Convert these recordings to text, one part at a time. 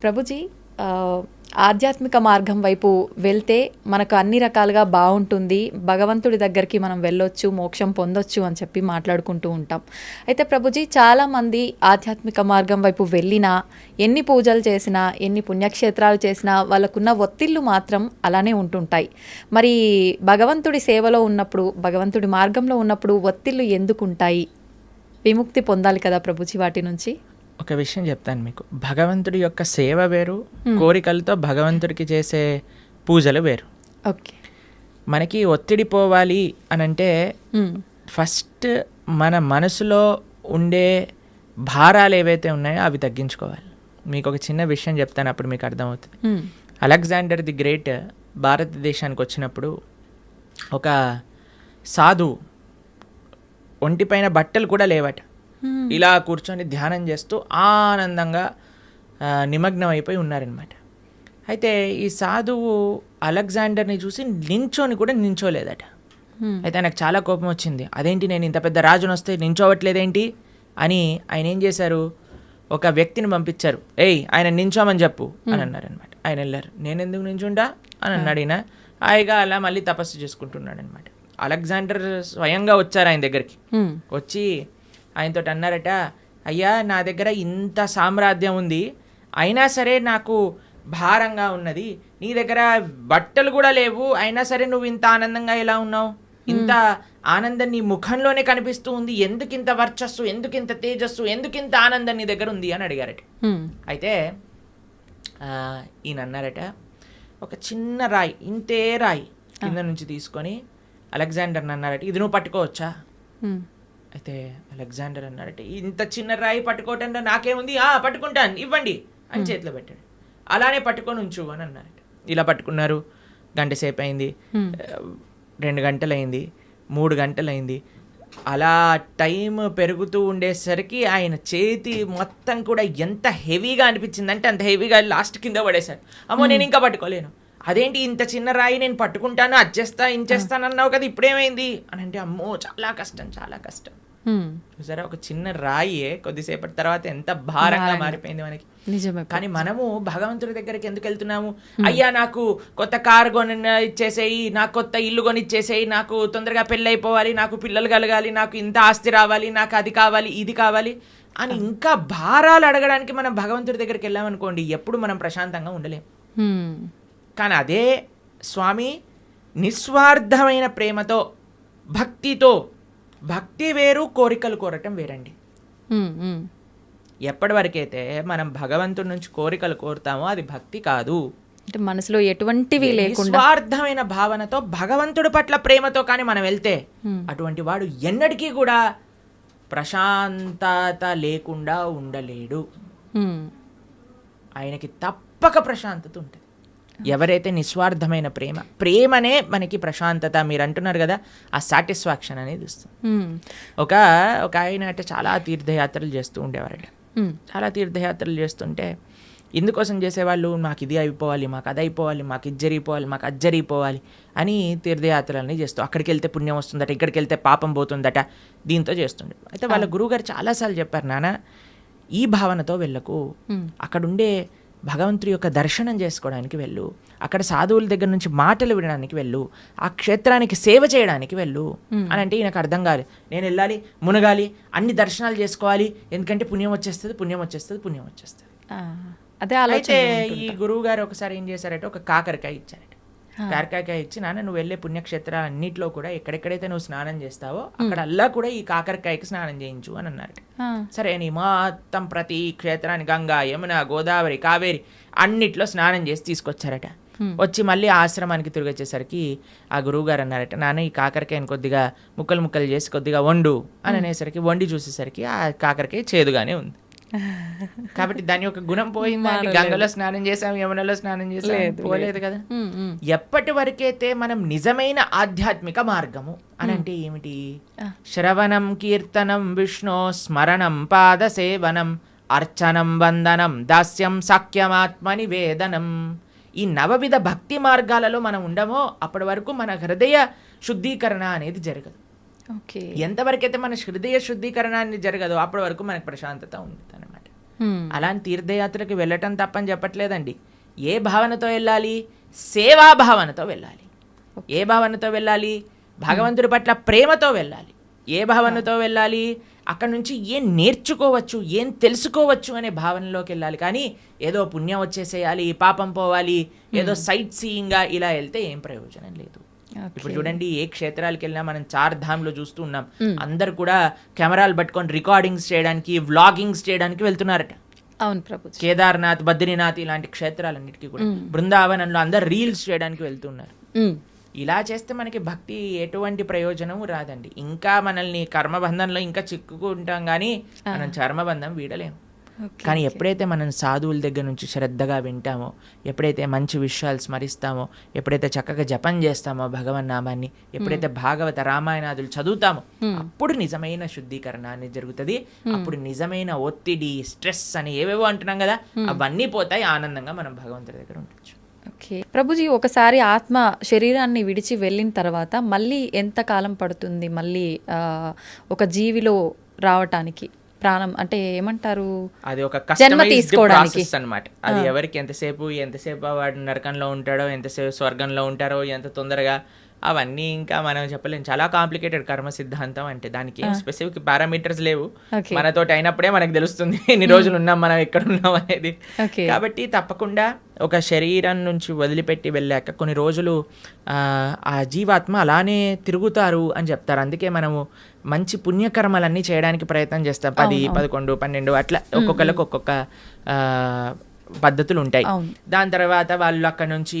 ప్రభుజీ ఆధ్యాత్మిక మార్గం వైపు వెళ్తే మనకు అన్ని రకాలుగా బాగుంటుంది భగవంతుడి దగ్గరికి మనం వెళ్ళొచ్చు మోక్షం పొందొచ్చు అని చెప్పి మాట్లాడుకుంటూ ఉంటాం. అయితే ప్రభుజీ చాలామంది ఆధ్యాత్మిక మార్గం వైపు వెళ్ళినా ఎన్ని పూజలు చేసినా ఎన్ని పుణ్యక్షేత్రాలు చేసినా వాళ్ళకున్న ఒత్తిళ్ళు మాత్రం అలానే ఉంటుంటాయి. మరి భగవంతుడి సేవలో ఉన్నప్పుడు భగవంతుడి మార్గంలో ఉన్నప్పుడు ఒత్తిళ్ళు ఎందుకు ఉంటాయి విముక్తి పొందాలి కదా ప్రభుజీ వాటి నుంచి? ఒక విషయం చెప్తాను మీకు భగవంతుడి యొక్క సేవ వేరు కోరికలతో భగవంతుడికి చేసే పూజలు వేరు ఓకే మనకి ఒత్తిడి పోవాలి అని అంటే మ్మ్. ఫస్ట్ మన మనసులో ఉండే భారాలు ఏవైతే ఉన్నాయో అవి తగ్గించుకోవాలి మీకు ఒక చిన్న విషయం చెప్తాను అప్పుడు మీకు అర్థమవుతుంది మ్మ్. అలెగ్జాండర్ ది గ్రేట్ భారతదేశానికి వచ్చినప్పుడు ఒక సాధు ఒంటిపైన బట్టలు కూడా లేవట. ఇలా కూర్చొని ధ్యానం చేస్తూ ఆనందంగా నిమగ్నం అయిపోయి ఉన్నారనమాట అయితే ఈ సాధువు అలెగ్జాండర్ని చూసి నించోని కూడా నించోలేదట. అయితే నాకు చాలా కోపం వచ్చింది. అదేంటి నేను ఇంత పెద్ద రాజును వస్తే నించోవట్లేదేంటి? అని ఆయన ఏం చేశారు? ఒక వ్యక్తిని పంపించారు. ఏయ్ ఆయన నించోమని చెప్పు అని అన్నారనమాట ఆయన వెళ్ళారు. నేను ఎందుకు నించుంటా అని అన్నాడు ఈయన హాయిగా అలా మళ్ళీ తపస్సు చేసుకుంటున్నాడు అనమాట అలెగ్జాండర్ స్వయంగా వచ్చారు ఆయన దగ్గరికి. వచ్చి ఆయనతో అన్నారట అయ్యా నా దగ్గర ఇంత సామ్రాజ్యం ఉంది. అయినా సరే నాకు భారంగా ఉన్నది. నీ దగ్గర బట్టలు కూడా లేవు. అయినా సరే నువ్వు ఇంత ఆనందంగా ఎలా ఉన్నావు? ఇంత ఆనందం నీ ముఖంలోనే కనిపిస్తూ ఉంది. ఎందుకు ఇంత వర్చస్సు? ఎందుకు ఇంత తేజస్సు? ఎందుకు ఇంత ఆనందం నీ దగ్గర ఉంది? అని అడిగారట. అయితే ఈయన అన్నారట ఒక చిన్న రాయి ఇంతే రాయి కింద నుంచి తీసుకొని అలెగ్జాండర్ అన్నారట. ఇది నువ్వు పట్టుకోవచ్చా. అయితే అలెగ్జాండర్ అన్నారట ఇంత చిన్న రాయి పట్టుకోవటంలో నాకేముంది? ఆ పట్టుకుంటాను ఇవ్వండి అని చేతిలో పెట్టాడు. అలానే పట్టుకొని ఉంచు అని అన్నారట. ఇలా పట్టుకున్నారు గంట సేపు అయింది రెండు గంటలు అయింది మూడు గంటలు అయింది అలా టైం పెరుగుతూ ఉండేసరికి ఆయన చేతి మొత్తం కూడా ఎంత హెవీగా అనిపించింది అంటే అంత హెవీగా లాస్ట్ కింద పడేశారు అమ్మో నేను ఇంకా పట్టుకోలేను. అదేంటి ఇంత చిన్న రాయి నేను పట్టుకుంటాను అచ్చేస్తా ఇంచేస్తాను అన్నావు కదా ఇప్పుడేమైంది? అని అంటే అమ్మో చాలా కష్టం చాలా కష్టం. చూసారా? ఒక చిన్న రాయే కొద్దిసేపటి తర్వాత ఎంత భారంగా మారిపోయింది మనకి. నిజమే కానీ మనము భగవంతుడి దగ్గరికి ఎందుకు వెళ్తున్నాము? అయ్యా నాకు కొత్త కారు కొని ఇచ్చేసేయి నాకు కొత్త ఇల్లు కొని ఇచ్చేసేయి నాకు తొందరగా పెళ్ళి అయిపోవాలి నాకు పిల్లలు కలగాలి నాకు ఇంత ఆస్తి రావాలి నాకు అది కావాలి ఇది కావాలి అని ఇంకా భారాలు అడగడానికి మనం భగవంతుడి దగ్గరికి వెళ్ళామనుకోండి ఎప్పుడు మనం ప్రశాంతంగా ఉండలేం. కానీ అదే స్వామి నిస్వార్థమైన ప్రేమతో భక్తితో భక్తి వేరు కోరికలు కోరటం వేరండి. ఎప్పటి వరకైతే మనం భగవంతుడి నుంచి కోరికలు కోరుతామో అది భక్తి కాదు అంటే మనసులో ఎటువంటివి లేకుండా నిస్వార్థమైన భావనతో భగవంతుడి పట్ల ప్రేమతో కానీ మనం వెళ్తే. అటువంటి వాడు ఎన్నటికీ కూడా ప్రశాంతత లేకుండా ఉండలేడు. ఆయనకి తప్పక ప్రశాంతత ఉంటుంది ఎవరైతే నిస్వార్థమైన ప్రేమ ప్రేమనే మనకి ప్రశాంతత మీరు అంటున్నారు కదా ఆ సాటిస్ఫాక్షన్ అనేది ఇస్తుంది. మ్మ్. ఒక ఒక ఆయన అంటే చాలా తీర్థయాత్రలు చేస్తూ ఉండేవారట. చాలా తీర్థయాత్రలు చేస్తుంటే ఎందుకోసం చేసేవాళ్ళు? మాకు ఇది అయిపోవాలి మాకు అది అయిపోవాలి మాకు ఇది జరిగిపోవాలి మాకు అది జరిగిపోవాలి అని తీర్థయాత్రలని చేస్తూ అక్కడికి వెళ్తే పుణ్యం వస్తుందట ఇక్కడికి వెళ్తే పాపం పోతుందట దీంతో చేస్తుండే. అయితే వాళ్ళ గురువుగారు చాలాసార్లు చెప్పారు నాన్న ఈ భావనతో వెళ్ళకు. అక్కడుండే భగవంతుడి యొక్క దర్శనం చేసుకోవడానికి వెళ్ళు. అక్కడ సాధువుల దగ్గర నుంచి మాటలు వినడానికి వెళ్ళు. ఆ క్షేత్రానికి సేవ చేయడానికి వెళ్ళు. అని అంటే ఈయనకు అర్థం కాదు నేను వెళ్ళాలి మునగాలి అన్ని దర్శనాలు చేసుకోవాలి. ఎందుకంటే పుణ్యం వచ్చేస్తుంది పుణ్యం వచ్చేస్తుంది పుణ్యం వచ్చేస్తుంది. అదే అయితే ఈ గురువు గారు ఒకసారి ఏం చేశారంటే ఒక కాకరకాయ ఇచ్చారట. కాకరకాయ ఇచ్చి నాన్న నువ్వు వెళ్ళే పుణ్యక్షేత్రాలు అన్నిట్లో కూడా ఎక్కడెక్కడైతే నువ్వు స్నానం చేస్తావో అక్కడ అల్లా కూడా ఈ కాకరకాయకి స్నానం చేయించు అని అన్నారట ఆ, సరే అని మొత్తం ప్రతి క్షేత్రాన్ని గంగా యమున గోదావరి కావేరి అన్నిట్లో స్నానం చేసి తీసుకొచ్చారట. వచ్చి మళ్ళీ ఆశ్రమానికి తిరిగి వచ్చేసరికి ఆ గురువు గారు అన్నారట నాన్న ఈ కాకరకాయని కొద్దిగా ముక్కలు ముక్కలు చేసి కొద్దిగా వండు అని అనేసరికి వండి చూసేసరికి ఆ కాకరకాయ చేదుగానే ఉంది. కాబట్టి దాని యొక్క గుణం పోయిందా? గంగలో స్నానం చేసాం యమునలో స్నానం చేసాం పోలేదు కదా. ఎప్పటి వరకైతే మనం నిజమైన ఆధ్యాత్మిక మార్గము అని అంటే ఏమిటి? శ్రవణం కీర్తనం విష్ణు స్మరణం పాద సేవనం అర్చనం వందనం దాస్యం సఖ్యమాత్మ నివేదనం. ఈ నవవిధ భక్తి మార్గాలలో మనం ఉండమో అప్పటి వరకు మన హృదయ శుద్ధీకరణ అనేది జరగదు. ఎంతవరకైతే మన హృదయ శుద్ధీకరణ అనేది జరగదో అప్పటి వరకు మనకు ప్రశాంతత ఉంటుంది అనమాట. అలాంటి తీర్థయాత్రకి వెళ్ళటం తప్పని చెప్పట్లేదండి. ఏ భావనతో వెళ్ళాలి? సేవా భావనతో వెళ్ళాలి. ఏ భావనతో వెళ్ళాలి? భగవంతుడి పట్ల ప్రేమతో వెళ్ళాలి. ఏ భావనతో వెళ్ళాలి? అక్కడ నుంచి ఏం నేర్చుకోవచ్చు? ఏం తెలుసుకోవచ్చు అనే భావనలోకి వెళ్ళాలి. కానీ ఏదో పుణ్యం వచ్చేసేయాలి పాపం పోవాలి ఏదో సైట్ సీయింగ్గా ఇలా వెళ్తే ఏం ప్రయోజనం లేదు. ఇప్పుడు చూడండి ఏ క్షేత్రాలకు వెళ్ళినా మనం చార్ ధామ్లో చూస్తూ ఉన్నాం. అందరు కూడా కెమెరాలు పట్టుకొని రికార్డింగ్స్ చేయడానికి వ్లాగింగ్స్ చేయడానికి వెళ్తున్నారట. అవును ప్రభుజీ కేదార్నాథ్ బద్రీనాథ్ ఇలాంటి క్షేత్రాలన్నిటికీ కూడా. బృందావనంలో అందరు రీల్స్ చేయడానికి వెళ్తున్నారు. హ్మ్. ఇలా చేస్తే మనకి భక్తి ఎటువంటి ప్రయోజనం రాదండి. ఇంకా మనల్ని కర్మబంధంలో ఇంకా చిక్కుకుంటాం కానీ మనం చర్మబంధం వీడలేము. కానీ ఎప్పుడైతే మనం సాధువుల దగ్గర నుంచి శ్రద్ధగా వింటామో ఎప్పుడైతే మంచి విషయాలు స్మరిస్తామో ఎప్పుడైతే చక్కగా జపం చేస్తామో భగవన్ నామాన్ని ఎప్పుడైతే భాగవత రామాయణాదులు చదువుతామో అప్పుడు నిజమైన శుద్ధీకరణ అనేది జరుగుతుంది అప్పుడు నిజమైన ఒత్తిడి స్ట్రెస్ అని ఏవేవో అంటున్నాం కదా అవన్నీ పోతాయి ఆనందంగా మనం భగవంతుడి దగ్గర ఉండొచ్చు. ఓకే. ప్రభుజీ ఒకసారి ఆత్మ శరీరాన్ని విడిచి వెళ్ళిన తర్వాత మళ్ళీ ఎంత కాలం పడుతుంది మళ్ళీ ఒక జీవిలో రావటానికి? ప్రాణం అంటే ఏమంటారు? అది ఒక జన్మ తీసుకోవడానికి. అన్నమాట. అది ఎవరికి ఎంతసేపు ఎంతసేపు వాడు నరకంలో ఉంటాడో ఎంతసేపు స్వర్గంలో ఉంటారో ఎంత తొందరగా అవన్నీ ఇంకా మనం చెప్పలేం. చాలా కాంప్లికేటెడ్ కర్మ సిద్ధాంతం అంటే దానికి ఏం స్పెసిఫిక్ పారామీటర్స్ లేవు. మనతోటి అయినప్పుడే మనకు తెలుస్తుంది ఎన్ని రోజులు ఉన్నాం మనం ఎక్కడ ఉన్నాం అనేది కాబట్టి తప్పకుండా ఒక శరీరం నుంచి వదిలిపెట్టి వెళ్ళాక కొన్ని రోజులు ఆ, జీవాత్మ అలానే తిరుగుతారు అని చెప్తారు. అందుకే మనము మంచి పుణ్యకర్మలన్నీ చేయడానికి ప్రయత్నం చేస్తాం. పది పదకొండు పన్నెండు అట్లా ఒక్కొక్కరికి ఒక్కొక్క పద్ధతులు ఉంటాయి. దాని తర్వాత వాళ్ళు అక్కడ నుంచి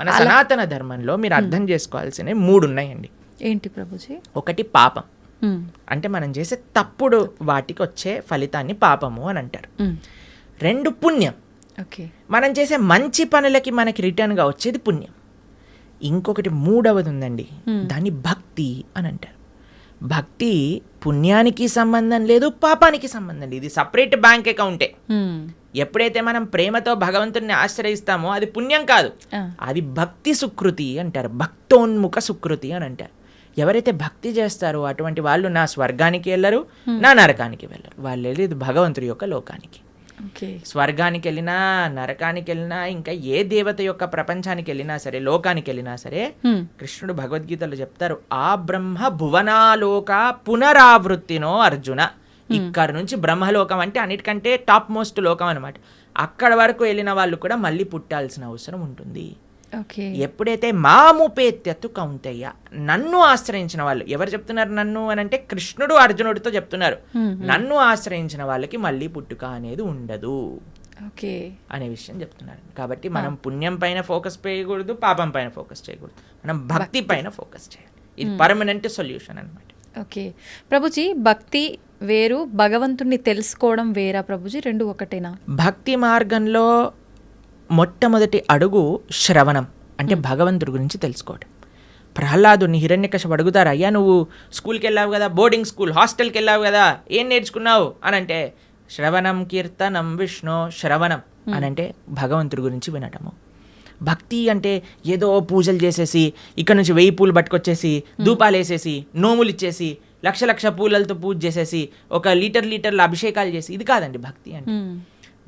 మన సనాతన ధర్మంలో మీరు అర్థం చేసుకోవాల్సినవి మూడు ఉన్నాయండి ఏంటి ప్రభుజీ? ఒకటి పాపం. అంటే మనం చేసే తప్పుడు వాటికి వచ్చే ఫలితాన్ని పాపము అని అంటారు. రెండు పుణ్యం. ఓకే. మనం చేసే మంచి పనులకి మనకి రిటర్న్గా వచ్చేది పుణ్యం. ఇంకొకటి మూడవది ఉందండి. దాన్ని భక్తి అని అంటారు. భక్తి పుణ్యానికి సంబంధం లేదు పాపానికి సంబంధం లేదు. ఇది సపరేట్ బ్యాంక్ అకౌంటే. ఎప్పుడైతే మనం ప్రేమతో భగవంతుడిని ఆశ్రయిస్తామో అది పుణ్యం కాదు. అది భక్తి సుకృతి అంటారు. భక్తోన్ముఖ సుకృతి అని అంటారు. ఎవరైతే భక్తి చేస్తారో అటువంటి వాళ్ళు నా స్వర్గానికి వెళ్ళరు నా నరకానికి వెళ్ళరు. వాళ్ళు వెళ్ళేది భగవంతుడి యొక్క లోకానికి. స్వర్గానికి వెళ్ళినా నరకానికి వెళ్ళినా ఇంకా ఏ దేవత యొక్క ప్రపంచానికి వెళ్ళినా సరే లోకానికి వెళ్ళినా సరే. కృష్ణుడు భగవద్గీతలో చెప్తారు ఆ బ్రహ్మ భువనాలోక పునరావృత్తినో అర్జున. ఇక్కడ నుంచి బ్రహ్మలోకం అంటే అన్నిటికంటే టాప్ మోస్ట్ లోకం అనమాట అక్కడ వరకు వెళ్ళిన వాళ్ళు కూడా మళ్ళీ పుట్టాల్సిన అవసరం ఉంటుంది. ఓకే. ఎప్పుడైతే మాముపేత్యత్తు కౌంతయ్య నన్ను ఆశ్రయించిన వాళ్ళు ఎవరు చెప్తున్నారు నన్ను అని అంటే కృష్ణుడు అర్జునుడితో చెప్తున్నారు. నన్ను ఆశ్రయించిన వాళ్ళకి మళ్ళీ పుట్టుక అనేది ఉండదు. ఓకే. అనే విషయం చెప్తున్నారు. కాబట్టి మనం పుణ్యం పైన ఫోకస్ చేయకూడదు పాపం పైన ఫోకస్ చేయకూడదు. మనం భక్తి పైన ఫోకస్ చేయాలి. ఇది పర్మనెంట్ సొల్యూషన్ అన్నమాట. ఓకే. ప్రభుజీ భక్తి వేరు భగవంతుణ్ణి తెలుసుకోవడం వేరా ప్రభుజీ? రెండు ఒకటేనా? భక్తి మార్గంలో మొట్టమొదటి అడుగు శ్రవణం అంటే భగవంతుడి గురించి తెలుసుకోవడం ప్రహ్లాదుని హిరణ్యకశపు అడుగుతారు అయ్యా నువ్వు స్కూల్కి వెళ్ళావు కదా బోర్డింగ్ స్కూల్ హాస్టల్కి వెళ్ళావు కదా ఏం నేర్చుకున్నావు? అని అంటే శ్రవణం కీర్తనం విష్ణు శ్రవణం అని అంటే భగవంతుడి గురించి వినటము. భక్తి అంటే ఏదో పూజలు చేసేసి ఇక్కడ నుంచి వెయ్యి పూలు పట్టుకొచ్చేసి ధూపాలు వేసేసి నోములు ఇచ్చేసి లక్ష లక్ష పూలలతో పూజ చేసేసి ఒక లీటర్ లీటర్ల అభిషేకాలు చేసి ఇది కాదండి భక్తి అంటే.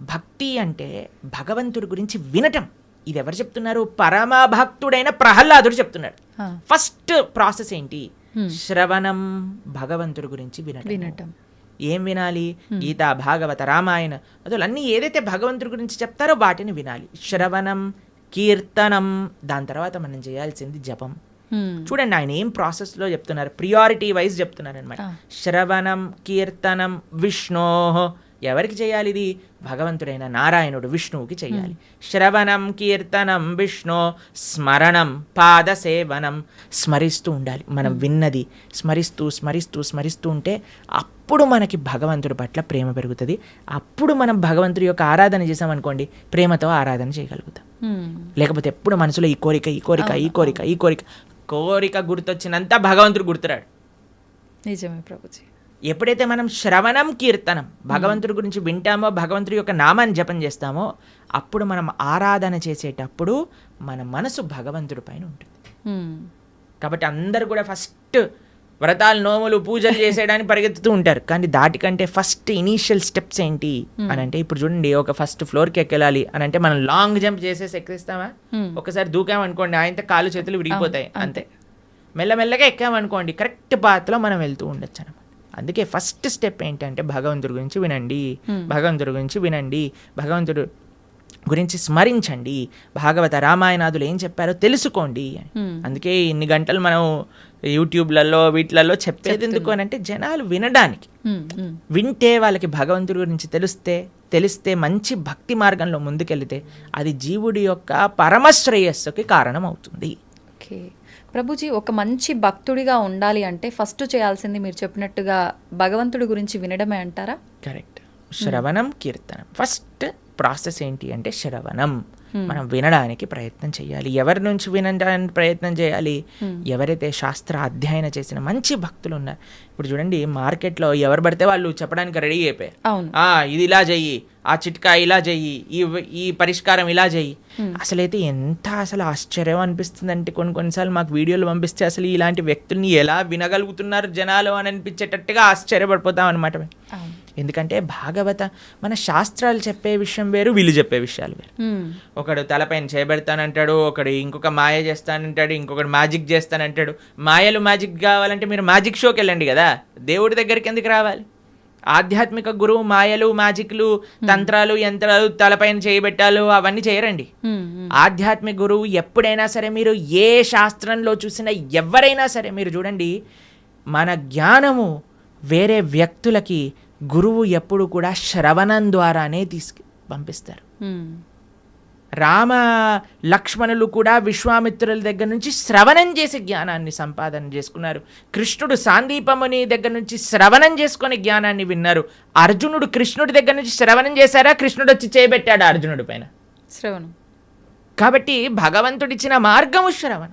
భక్తి అంటే భగవంతుడి గురించి వినటం. ఇది ఎవరు చెప్తున్నారు? పరమ భక్తుడైన ప్రహ్లాదుడు చెప్తున్నాడు. ఫస్ట్ ప్రాసెస్ ఏంటి? శ్రవణం భగవంతుడి గురించి వినటం. వినటం. ఏం వినాలి? గీత భాగవత రామాయణ అసలు అన్ని ఏదైతే భగవంతుడి గురించి చెప్తారో వాటిని వినాలి. శ్రవణం కీర్తనం దాని తర్వాత మనం చేయాల్సింది జపం. చూడండి ఆయన ఏం ప్రాసెస్లో చెప్తున్నారు? ప్రియారిటీ వైజ్ చెప్తున్నారు అనమాట ఆ. శ్రవణం కీర్తనం విష్ణో. ఎవరికి చేయాలి ఇది? భగవంతుడైన నారాయణుడు విష్ణువుకి చెయ్యాలి శ్రవణం కీర్తనం విష్ణు స్మరణం పాద సేవనం స్మరిస్తూ ఉండాలి. మనం విన్నది స్మరిస్తూ స్మరిస్తూ స్మరిస్తూ ఉంటే అప్పుడు మనకి భగవంతుడి పట్ల ప్రేమ పెరుగుతుంది. అప్పుడు మనం భగవంతుడి యొక్క ఆరాధన చేసామనుకోండి ప్రేమతో ఆరాధన చేయగలుగుతాం. లేకపోతే ఎప్పుడు మనసులో ఈ కోరిక ఈ కోరిక ఈ కోరిక ఈ కోరిక కోరిక గుర్తొచ్చినంత భగవంతుడు గుర్తురాడు. నిజమే ప్రభుజీ. ఎప్పుడైతే మనం శ్రవణం కీర్తనం భగవంతుడి గురించి వింటామో భగవంతుడి యొక్క నామాన్ని జపం చేస్తామో అప్పుడు మనం ఆరాధన చేసేటప్పుడు మన మనసు భగవంతుడి పైన ఉంటుంది. కాబట్టి అందరూ కూడా ఫస్ట్ వ్రతాలు నోములు పూజలు చేసేయడానికి పరిగెత్తుతూ ఉంటారు. కానీ దాటికంటే ఫస్ట్ ఇనీషియల్ స్టెప్స్ ఏంటి? అని అంటే ఇప్పుడు చూడండి ఒక ఫస్ట్ ఫ్లోర్కి ఎక్కెళ్ళాలి అని అంటే మనం లాంగ్ జంప్ చేసేసి ఎక్కిస్తామా. ఒకసారి దూకామనుకోండి ఆయనతో కాలు చేతులు విరిగిపోతాయి అవును, అంతే. మెల్లమెల్లగా ఎక్కామనుకోండి కరెక్ట్ పాత్లో మనం వెళ్తూ ఉండొచ్చు అనమాట అందుకే ఫస్ట్ స్టెప్ ఏంటంటే భగవంతుడి గురించి వినండి భగవంతుడి గురించి వినండి భగవంతుడు గురించి స్మరించండి. భాగవత రామాయణాదులు ఏం చెప్పారో తెలుసుకోండి. అందుకే ఇన్ని గంటలు మనం యూట్యూబ్లలో వీటిలలో చెప్పేది ఎందుకు అని అంటే జనాలు వినడానికి. వింటే వాళ్ళకి భగవంతుడి గురించి తెలిస్తే తెలిస్తే మంచి భక్తి మార్గంలో ముందుకెళ్తే అది జీవుడి యొక్క పరమశ్రేయస్సుకి కారణం అవుతుంది ఓకే. ప్రభుజీ ఒక మంచి భక్తుడిగా ఉండాలి అంటే ఫస్ట్ చేయాల్సింది మీరు చెప్పినట్టుగా భగవంతుడి గురించి వినడమే అంటారా? కరెక్ట్. శ్రవణం కీర్తనం. ఫస్ట్ ప్రాసెస్ ఏంటి అంటే శ్రవణం. మనం వినడానికి ప్రయత్నం చేయాలి. ఎవరి నుంచి వినడానికి ప్రయత్నం చేయాలి? ఎవరైతే శాస్త్ర అధ్యయనం చేసిన మంచి భక్తులు ఉన్నారు ఇప్పుడు చూడండి మార్కెట్లో ఎవరు పడితే వాళ్ళు చెప్పడానికి రెడీ అయిపోయారు. ఇది ఇలా చెయ్యి ఆ చిట్కా ఇలా చెయ్యి ఈ ఈ పరిష్కారం ఇలా చెయ్యి. అసలైతే ఎంత అసలు ఆశ్చర్యం అనిపిస్తుంది అంటే కొన్ని కొన్నిసార్లు మాకు వీడియోలు పంపిస్తే అసలు ఇలాంటి వ్యక్తుల్ని ఎలా వినగలుగుతున్నారు జనాలు అని అనిపించేటట్టుగా ఆశ్చర్యపడిపోతాం అనమాట ఎందుకంటే భాగవత మన శాస్త్రాలు చెప్పే విషయం వేరు వీళ్ళు చెప్పే విషయాలు వేరు. ఒకడు తలపైన చేయబెడతానంటాడు ఒకడు ఇంకొక మాయ చేస్తానంటాడు ఇంకొకడు మ్యాజిక్ చేస్తానంటాడు. మాయలు మ్యాజిక్ కావాలంటే మీరు మ్యాజిక్ షోకి వెళ్ళండి కదా. దేవుడి దగ్గరికి ఎందుకు రావాలి? ఆధ్యాత్మిక గురువు మాయలు మ్యాజిక్లు తంత్రాలు యంత్రాలు తలపైన చేయబెట్టాలు అవన్నీ చేయరండి. ఆధ్యాత్మిక గురువు ఎప్పుడైనా సరే మీరు ఏ శాస్త్రంలో చూసినా ఎవరైనా సరే మీరు చూడండి మన జ్ఞానము వేరే వ్యక్తులకి గురువు ఎప్పుడు కూడా శ్రవణం ద్వారానే తీసుకు పంపిస్తారు. రామ లక్ష్మణులు కూడా విశ్వామిత్రుల దగ్గర నుంచి శ్రవణం చేసి జ్ఞానాన్ని సంపాదన చేసుకున్నారు. కృష్ణుడు సాందీపముని దగ్గర నుంచి శ్రవణం చేసుకొని జ్ఞానాన్ని విన్నారు. అర్జునుడు కృష్ణుడి దగ్గర నుంచి శ్రవణం చేశారా? కృష్ణుడు వచ్చి చేయబెట్టాడు అర్జునుడి పైన. శ్రవణం. కాబట్టి భగవంతుడిచ్చిన మార్గము శ్రవణం.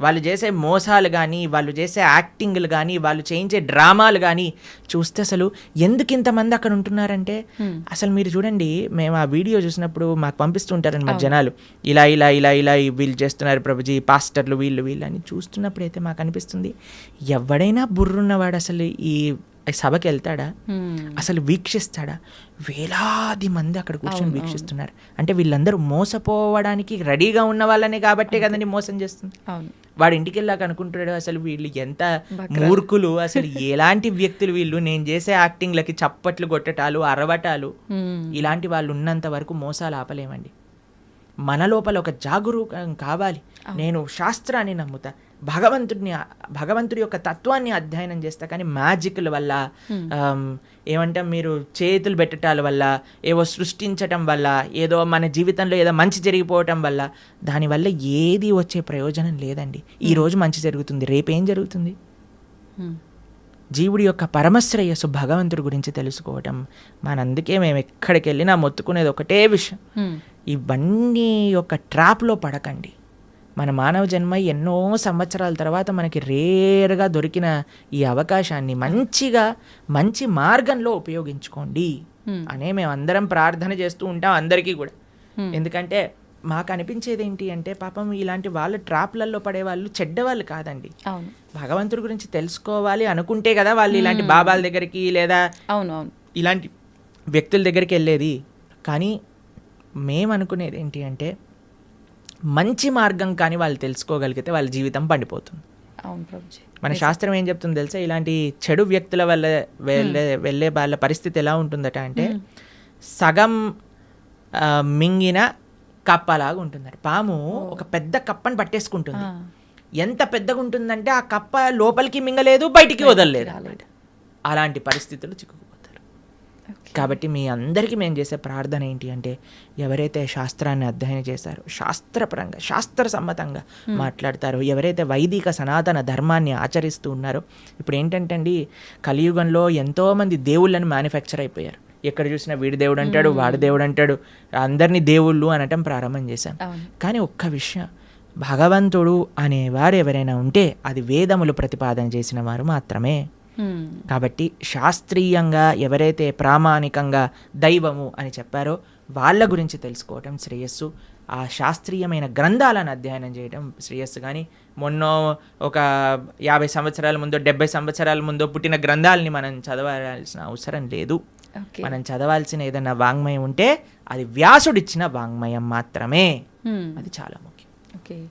వాళ్ళు చేసే మోసాలు కానీ వాళ్ళు చేసే యాక్టింగ్లు కానీ వాళ్ళు చేయించే డ్రామాలు కానీ చూస్తే అసలు ఎందుకు ఇంతమంది అక్కడ ఉంటున్నారంటే. అసలు మీరు చూడండి మేము ఆ వీడియో చూసినప్పుడు మాకు పంపిస్తుంటారనమాట జనాలు ఇలా ఇలా ఇలా ఇలా వీళ్ళు చేస్తున్నారు ప్రభుజీ పాస్టర్లు వీళ్ళు వీళ్ళు అని చూస్తున్నప్పుడు అయితే మాకు అనిపిస్తుంది ఎవడైనా బుర్రున్నవాడు అసలు ఈ సభకి వెళ్తాడా. అసలు వీక్షిస్తాడా? వేలాది మంది అక్కడ కూర్చొని వీక్షిస్తున్నారు. అంటే వీళ్ళందరూ మోసపోవడానికి రెడీగా ఉన్న వాళ్ళనే కాబట్టే కదండి మోసం చేస్తుంది. వాడు ఇంటికి వెళ్ళాక అనుకుంటాడు అసలు వీళ్ళు ఎంత మూర్ఖులు అసలు ఎలాంటి వ్యక్తులు వీళ్ళు? నేను చేసే యాక్టింగ్లకి చప్పట్లు కొట్టటాలు అరవటాలు. ఇలాంటి వాళ్ళు ఉన్నంత వరకు మోసాలు ఆపలేమండి. మన లోపల ఒక జాగరూకం కావాలి. నేను శాస్త్రాన్ని నమ్ముతా. భగవంతుడిని భగవంతుడి యొక్క తత్వాన్ని అధ్యయనం చేస్తా. కానీ మ్యాజిక్ల వల్ల ఏమంటాం మీరు చేతులు పెట్టటాల వల్ల ఏవో సృష్టించటం వల్ల ఏదో మన జీవితంలో ఏదో మంచి జరిగిపోవటం వల్ల దానివల్ల ఏది వచ్చే ప్రయోజనం లేదండి. ఈ రోజు మంచి జరుగుతుంది. రేపేం జరుగుతుంది. జీవుడి యొక్క పరమశ్రేయస్సు భగవంతుడి గురించి తెలుసుకోవటం. మనందుకే మేము ఎక్కడికి వెళ్ళినా మొత్తుకునేది ఒకటే విషయం. ఇవన్నీ ఒక ట్రాప్లో పడకండి. మన మానవ జన్మ ఎన్నో సంవత్సరాల తర్వాత మనకి రేర్గా దొరికిన ఈ అవకాశాన్ని మంచిగా మంచి మార్గంలో ఉపయోగించుకోండి. అనే మేము అందరం ప్రార్థన చేస్తూ ఉంటాం అందరికీ కూడా. ఎందుకంటే మాకు అనిపించేది ఏంటి అంటే పాపం ఇలాంటి వాళ్ళ ట్రాప్లలో పడే వాళ్ళు చెడ్డవాళ్ళు కాదండి. భగవంతుడి గురించి తెలుసుకోవాలి అనుకుంటే కదా వాళ్ళు ఇలాంటి బాబాల దగ్గరికి లేదా అవును అవును. ఇలాంటి వ్యక్తుల దగ్గరికి వెళ్ళేది. కానీ మేము అనుకునేది ఏంటి అంటే మంచి మార్గం కానీ వాళ్ళు తెలుసుకోగలిగితే వాళ్ళ జీవితం పండిపోతుంది. మన శాస్త్రం ఏం చెప్తుంది తెలుసా? ఇలాంటి చెడు వ్యక్తుల వల్ల వెళ్ళే వెళ్ళే వాళ్ళ పరిస్థితి ఎలా ఉంటుందట అంటే సగం మింగిన కప్పలాగా ఉంటుందట. పాము ఒక పెద్ద కప్పని పట్టేసుకుంటుంది. ఎంత పెద్దగా ఉంటుందంటే ఆ కప్ప లోపలికి మింగలేదు బయటికి వదలలేదు. అలాంటి పరిస్థితులు చిక్కుకుపోతారు కాబట్టి మీ అందరికీ మేము చేసే ప్రార్థన ఏంటి అంటే ఎవరైతే శాస్త్రాన్ని అధ్యయనం చేశారో శాస్త్రపరంగా శాస్త్ర సమ్మతంగా మాట్లాడతారో ఎవరైతే వైదిక సనాతన ధర్మాన్ని ఆచరిస్తూ ఉన్నారో ఇప్పుడు ఏంటంటే అండి కలియుగంలో ఎంతోమంది దేవుళ్ళని మ్యానుఫ్యాక్చర్ అయిపోయారు. ఎక్కడ చూసినా వీడి దేవుడు అంటాడు వాడి దేవుడు అంటాడు అందరినీ దేవుళ్ళు అనటం ప్రారంభం చేశాం అవును. కానీ ఒక్క విషయం భగవంతుడు అనేవారు ఎవరైనా ఉంటే అది వేదములు ప్రతిపాదన చేసిన వారు మాత్రమే. కాబట్టి శాస్త్రీయంగా ఎవరైతే ప్రామాణికంగా దైవము అని చెప్పారో వాళ్ళ గురించి తెలుసుకోవటం శ్రేయస్సు. ఆ శాస్త్రీయమైన గ్రంథాలను అధ్యయనం చేయడం శ్రేయస్సు. కానీ మొన్న ఒక యాభై సంవత్సరాల ముందో డెబ్బై సంవత్సరాల ముందో పుట్టిన గ్రంథాలని మనం చదవాల్సిన అవసరం లేదు. మనం చదవాల్సిన ఏదైనా వాంగ్మయం ఉంటే అది వ్యాసుడిచ్చిన వాంగ్మయం మాత్రమే. అది చాలా ముఖ్యం. ఓకే.